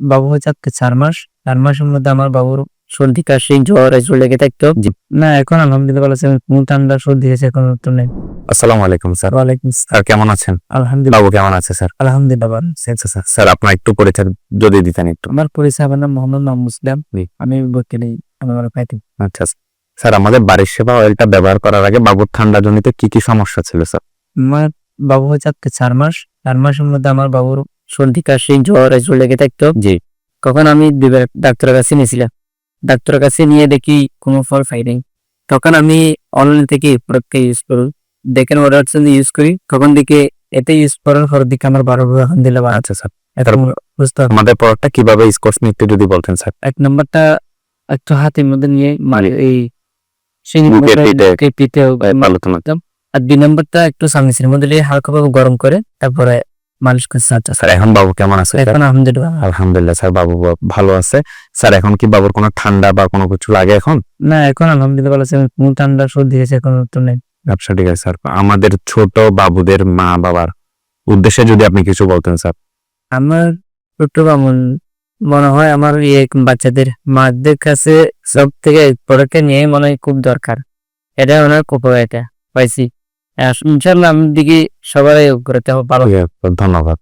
বাবু হচ্ছে আজকে চার মাস। চার মাসের মধ্যে আমার বাবুর সর্দি কাশি জ্বর এসব লেগে থাকতো। না এখন আলহামদুলিল্লাহ ভালো আছে। কোন ঠান্ডা সর্দি হয়েছে এখন তো নেই। আসসালামু আলাইকুম স্যার। ওয়ালাইকুম স্যার কেমন আছেন? আলহামদুলিল্লাহ। বাবু কেমন আছে স্যার? আলহামদুলিল্লাহ ভালো আছি। আচ্ছা স্যার স্যার আপনার একটু পরিচয় যদি দিতেন একটু। আমার পরিচয় আমার নাম মোহাম্মদ মাহমুদ ইসলাম। আমি বকিলি আমার পাইতে। আচ্ছা স্যার। আমাদের বাড়ির সেবা অয়েলটা ব্যবহার করার আগে বাবুর ঠান্ডা জনিত কি কি সমস্যা ছিল স্যার? আমার বাবু আজকে চার মাস। চার মাসের মধ্যে আমার বাবুর সর্দি কাশি জ্বর এসব লেগে থাকতো। জি। তখন আমি ডাক্তারের কাছে নিয়েছিলাম। ডাক্তারের কাছে নিয়ে দেখি কোনো ফল পাই নাই। তখন আমি অনলাইন থেকে প্রোডাক্টটা ইউজ করি। দেখেন অর্ডার ইউজ করি। তখন দেখে এতে ইউজ করার পর দিকে আমার বারো এখন দিলে আচ্ছা স্যার। আমাদের প্রোডাক্টটা কীভাবে ইউজ করছেন একটু যদি বলতেন স্যার? এক নম্বরটা একটু হাতের মধ্যে নিয়ে মানে এই পিঠে। আর দুই নম্বরটা একটু সামনেসের মধ্যে নিয়ে হালকা ভাবে গরম করে তারপরে করছে আচ্ছা স্যার এখন বাবু কেমন আছে? এখন আলহামদুলিল্লাহ আলহামদুলিল্লাহ স্যার বাবু ভালো আছে। স্যার এখন কি বাবুর কোনো ঠান্ডা বা কোনো কিছু লাগে এখন? না এখন আলহামদুলিল্লাহ ভালো আছে। কোন ঠান্ডা সর্দি হয়েছে এখন তো নেই। ব্যবসা ঠিক আছে স্যার। আমাদের ছোট বাবুদের মা বাবার উদ্দেশ্যে যদি আপনি কিছু বলতেন স্যার। আমার ছোট্ট বামন মনে হয় আমার ইয়ে বাচ্চাদের মাদের কাছে সব থেকে প্রোডাক্টটা নিয়ে মনে হয় খুব দরকার। এটা ওনার এটা পাইছি। ইনশাল্লাহ আমি দিকে সবাই করতে ভালো। ধন্যবাদ।